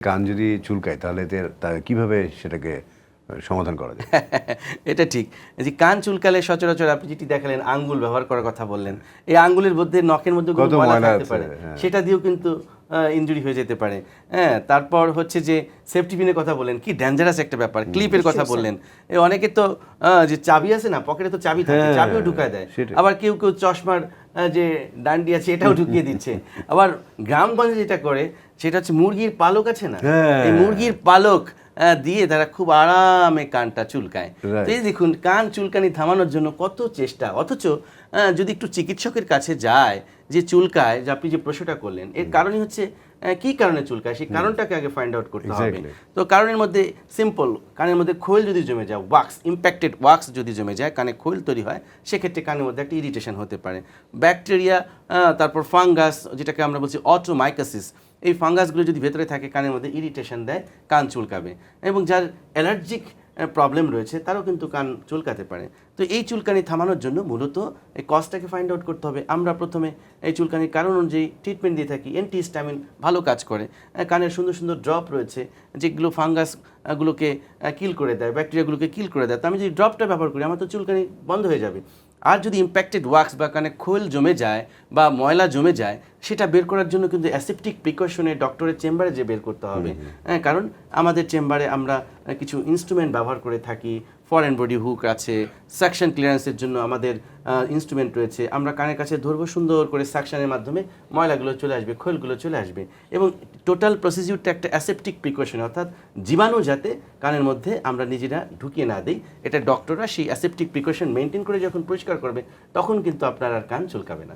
কান যদি চুলকায় তাহলে কীভাবে সেটাকে সমাধান করা যায় এটা ঠিক যে কান চুলকালে সচরাচর আপনি যেটি দেখালেন আঙ্গুল ব্যবহার করার কথা বললেন এই আঙ্গুলের মধ্যে নখের মধ্যে পারে হ্যাঁ। সেটা দিয়েও কিন্তু ইনজুরি হয়ে যেতে পারে। হ্যাঁ তারপর হচ্ছে যে সেফটি পিনের কথা বললেন কি ডেঞ্জারাস একটা ব্যাপার ক্লিপের কথা বললেন। এই অনেকে তো যে চাবি আছে না পকেটে তো চাবি থাকে হ্যাঁ, চাবিও ঢুকায় দেয়। আবার কেউ কেউ চশমার যে ডান্ডি আছে এটাও ঢুকিয়ে দিচ্ছে। আবার গ্রামগঞ্জে যেটা করে সেটা হচ্ছে মুরগির পালক আছে না? হ্যাঁ। এই মুরগির পালক দিয়ে তারা খুব আরামে কানটা চুলকায়. তো এই দেখুন কান চুলকানি থামানোর জন্য কত চেষ্টা অথচ আহ, যদি একটু চিকিৎসকের কাছে যায় যে চুলকায় যে আপনি যে প্রশ্নটা করলেন এর কারণই হচ্ছে কি কারণে চুলকায়? সেই কারণটাকে আগে ফাইন্ড আউট করতে হবে। তো কারণের মধ্যে সিম্পল কানের মধ্যে খোল যদি জমে যায় ওয়াক্স ইম্প্যাক্টেড ওয়াক্স যদি জমে যায় কানে খোল তৈরি হয় সেক্ষেত্রে কানের মধ্যে একটা ইরিটেশন হতে পারে। ব্যাকটেরিয়া তারপর ফাঙ্গাস যেটাকে আমরা বলছি অটোমাইকাসিস এই ফাঙ্গাসগুলো যদি ভেতরে থাকে কানের মধ্যে ইরিটেশন দেয় কান চুলকাবে। এবং যার অ্যালার্জিক প্রবলেম রয়েছে, তারও কিন্তু কান চুলকাতে পারে। তো এই চুলকানি থামানোর জন্য মূলত এই কজটাকে ফাইন্ড আউট করতে হবে। আমরা প্রথমে এই চুলকানির কারণ অনুযায়ী ট্রিটমেন্ট দিয়ে থাকি। অ্যান্টিহিস্টামিন ভালো কাজ করে। কানের সুন্দর সুন্দর ড্রপ রয়েছে, যেগুলো ফাঙ্গাসগুলোকে কিল করে দেয় ব্যাকটেরিয়াগুলোকে কিল করে দেয়। তো আমি যদি ড্রপটা ব্যবহার করি, আমার তো চুলকানি বন্ধ হয়ে যাবে। আর যদি ইম্প্যাক্টেড ওয়াক্স বা কানে খোল জমে যায় বা ময়লা জমে যায় সেটা বের করার জন্য কিন্তু অ্যাসেপ্টিক প্রিকশনে ডক্টরের চেম্বারে যে বের করতে হবে। হ্যাঁ, কারণ আমাদের চেম্বারে আমরা কিছু ইনস্ট্রুমেন্ট ব্যবহার করে থাকি। ফরেন বডি হুক আছে সেকশন ক্লিয়ারেন্সের জন্য আমাদের ইনস্ট্রুমেন্ট রয়েছে। আমরা কানের কাছে ধরবো, সুন্দর করে সাকশানের মাধ্যমে ময়লাগুলো চলে আসবে, খোলগুলো চলে আসবে। এবং টোটাল প্রসিজিউরটা একটা অ্যাসেপ্টিক প্রিকশন অর্থাৎ জীবাণু যাতে কানের মধ্যে আমরা নিজেরা ঢুকিয়ে না দিই, এটা ডক্টররা সেই অ্যাসেপ্টিক প্রিকশন মেনটেন করে যখন পরিষ্কার করবে, তখন কিন্তু আপনার আর কান চুলকাবে না।